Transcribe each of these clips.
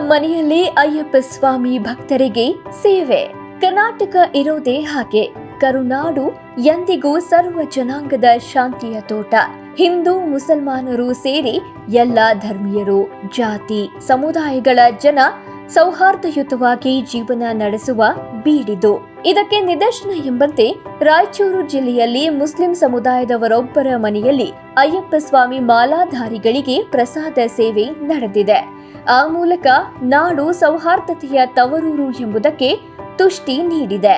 ಮನೆಯಲ್ಲಿ ಅಯ್ಯಪ್ಪ ಸ್ವಾಮಿ ಭಕ್ತರಿಗೆ ಸೇವೆ. ಕರ್ನಾಟಕ ಇರೋದೇ ಹಾಗೆ. ಕರುನಾಡು ಎಂದಿಗೂ ಸರ್ವ ಜನಾಂಗದ ಶಾಂತಿಯ ತೋಟ. ಹಿಂದೂ ಮುಸಲ್ಮಾನರು ಸೇರಿ ಎಲ್ಲ ಧರ್ಮೀಯರು, ಜಾತಿ, ಸಮುದಾಯಗಳ ಜನ ಸೌಹಾರ್ದಯುತವಾಗಿ ಜೀವನ ನಡೆಸುವ ಬೀಡಿದು ಇದಕ್ಕೆ ನಿದರ್ಶನ ಎಂಬಂತೆ ರಾಯಚೂರು ಜಿಲ್ಲೆಯಲ್ಲಿ ಮುಸ್ಲಿಂ ಸಮುದಾಯದವರೊಬ್ಬರ ಮನೆಯಲ್ಲಿ ಅಯ್ಯಪ್ಪ ಸ್ವಾಮಿ ಮಾಲಾಧಾರಿಗಳಿಗೆ ಪ್ರಸಾದ ಸೇವೆ ನಡೆದಿದೆ. ಆ ಮೂಲಕ ನಾಡು ಸೌಹಾರ್ದತೆಯ ತವರೂರು ಎಂಬುದಕ್ಕೆ ತುಷ್ಟಿ ನೀಡಿದೆ.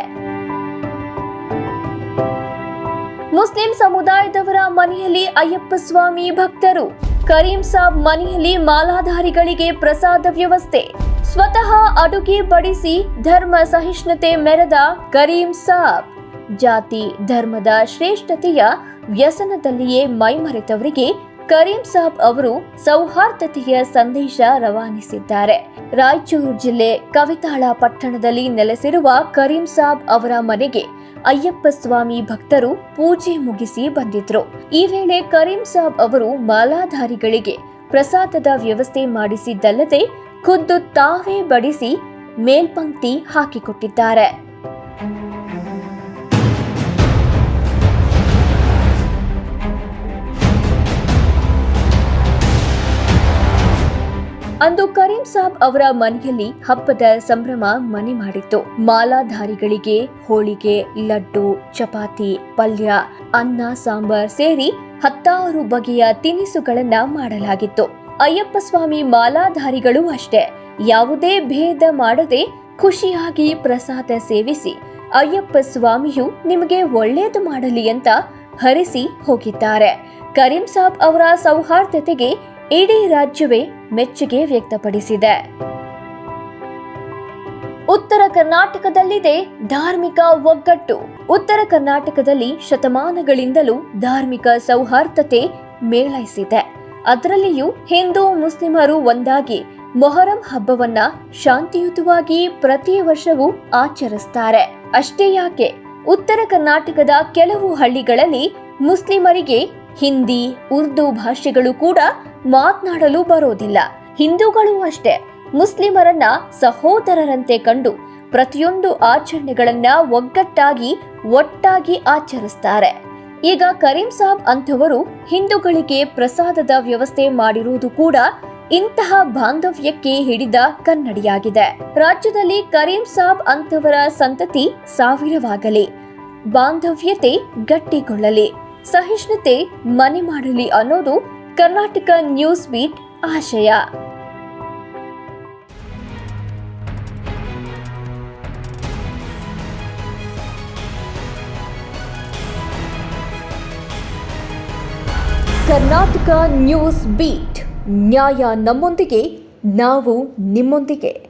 ಮುಸ್ಲಿಂ ಸಮುದಾಯದವರ ಮನೆಯಲ್ಲಿ ಅಯ್ಯಪ್ಪ ಸ್ವಾಮಿ ಭಕ್ತರು. ಕರೀಂ ಸಾಬ್ ಮನೆಯಲ್ಲಿ ಮಾಲಾಧಾರಿಗಳಿಗೆ ಪ್ರಸಾದ ವ್ಯವಸ್ಥೆ. ಸ್ವತಃ ಅಡುಗೆ ಬಡಿಸಿ ಧರ್ಮ ಸಹಿಷ್ಣುತೆ ಮೆರೆದ ಕರೀಂ ಸಾಬ್. ಜಾತಿ ಧರ್ಮದ ಶ್ರೇಷ್ಠತೆಯ ವ್ಯಸನದಲ್ಲಿಯೇ ಮೈಮರೆತವರಿಗೆ ಕರೀಂ ಸಾಬ್ ಅವರು ಸೌಹಾರ್ದತೆಯ ಸಂದೇಶ ರವಾನಿಸಿದ್ದಾರೆ. ರಾಯಚೂರು ಜಿಲ್ಲೆ ಕವಿತಾಳ ಪಟ್ಟಣದಲ್ಲಿ ನೆಲೆಸಿರುವ ಕರೀಂ ಸಾಬ್ ಅವರ ಮನೆಗೆ ಅಯ್ಯಪ್ಪ ಸ್ವಾಮಿ ಭಕ್ತರು ಪೂಜೆ ಮುಗಿಸಿ ಬಂದಿದ್ರು. ಈ ವೇಳೆ ಕರೀಂ ಸಾಬ್ ಅವರು ಮಾಲಾಧಾರಿಗಳಿಗೆ ಪ್ರಸಾದದ ವ್ಯವಸ್ಥೆ ಮಾಡಿಸಿದ್ದಲ್ಲದೆ ಖುದ್ದು ತಾವೇ ಬಡಿಸಿ ಮೇಲ್ಪಂಕ್ತಿ ಹಾಕಿಕೊಟ್ಟಿದ್ದಾರೆ. ಅಂದು ಕರೀಂ ಸಾಬ್ ಅವರ ಮನೆಯಲ್ಲಿ ಹಬ್ಬದ ಸಂಭ್ರಮ ಮನೆ ಮಾಡಿತ್ತು. ಮಾಲಾಧಾರಿಗಳಿಗೆ ಹೋಳಿಗೆ, ಲಡ್ಡು, ಚಪಾತಿ, ಪಲ್ಯ, ಅನ್ನ, ಸಾಂಬಾರ್ ಸೇರಿ ಹತ್ತಾರು ಬಗೆಯ ತಿನಿಸುಗಳನ್ನ ಮಾಡಲಾಗಿತ್ತು. ಅಯ್ಯಪ್ಪ ಸ್ವಾಮಿ ಮಾಲಾಧಾರಿಗಳು ಅಷ್ಟೇ. ಯಾವುದೇ ಭೇದ ಮಾಡದೆ ಖುಷಿಯಾಗಿ ಪ್ರಸಾದ ಸೇವಿಸಿ ಅಯ್ಯಪ್ಪ ಸ್ವಾಮಿಯು ನಿಮಗೆ ಒಳ್ಳೆಯದು ಮಾಡಲಿ ಅಂತ ಹರಿಸಿ ಹೋಗಿದ್ದಾರೆ. ಕರೀಂ ಸಾಬ್ ಅವರ ಸೌಹಾರ್ದತೆಗೆ ಇಡೀ ರಾಜ್ಯವೇ ಮೆಚ್ಚುಗೆ ವ್ಯಕ್ತಪಡಿಸಿದೆ. ಉತ್ತರ ಕರ್ನಾಟಕದಲ್ಲಿದೆ ಧಾರ್ಮಿಕ ಒಗ್ಗಟ್ಟು. ಉತ್ತರ ಕರ್ನಾಟಕದಲ್ಲಿ ಶತಮಾನಗಳಿಂದಲೂ ಧಾರ್ಮಿಕ ಸೌಹಾರ್ದತೆ ಮೇಳೈಸಿದೆ. ಅದರಲ್ಲಿಯೂ ಹಿಂದೂ ಮುಸ್ಲಿಮರು ಒಂದಾಗಿ ಮೊಹರಂ ಹಬ್ಬವನ್ನ ಶಾಂತಿಯುತವಾಗಿ ಪ್ರತಿ ವರ್ಷವೂ ಆಚರಿಸ್ತಾರೆ. ಅಷ್ಟೇ ಯಾಕೆ? ಉತ್ತರ ಕರ್ನಾಟಕದ ಕೆಲವು ಹಳ್ಳಿಗಳಲ್ಲಿ ಮುಸ್ಲಿಮರಿಗೆ ಹಿಂದಿ, ಉರ್ದು ಭಾಷೆಗಳು ಕೂಡ ಮಾತನಾಡಲು ಬರೋದಿಲ್ಲ. ಹಿಂದೂಗಳು ಅಷ್ಟೇ. ಮುಸ್ಲಿಮರನ್ನ ಸಹೋದರರಂತೆ ಕಂಡು ಪ್ರತಿಯೊಂದು ಆಚರಣೆಗಳನ್ನ ಒಗ್ಗಟ್ಟಾಗಿ, ಒಟ್ಟಾಗಿ ಆಚರಿಸ್ತಾರೆ. ಈಗ ಕರೀಂ ಸಾಬ್ ಅಂಥವರು ಹಿಂದೂಗಳಿಗೆ ಪ್ರಸಾದದ ವ್ಯವಸ್ಥೆ ಮಾಡಿರುವುದು ಕೂಡ ಇಂತಹ ಬಾಂಧವ್ಯಕ್ಕೆ ಹಿಡಿದ ಕನ್ನಡಿಯಾಗಿದೆ. ರಾಜ್ಯದಲ್ಲಿ ಕರೀಂ ಸಾಬ್ ಅಂಥವರ ಸಂತತಿ ಸಾವಿರವಾಗಲಿ. ಬಾಂಧವ್ಯತೆ ಗಟ್ಟಿಗೊಳ್ಳಲಿ. ಸಹಿಷ್ಣುತೆ ಮನೆ ಮಾಡಲಿ ಅನ್ನೋದು ಕರ್ನಾಟಕ ನ್ಯೂಸ್ ಬೀಟ್ ಆಶಯ. Karnataka news beat. ನ್ಯಾಯ ನಮ್ಮೊಂದಿಗೆ ನಾವು ನಿಮ್ಮೊಂದಿಗೆ.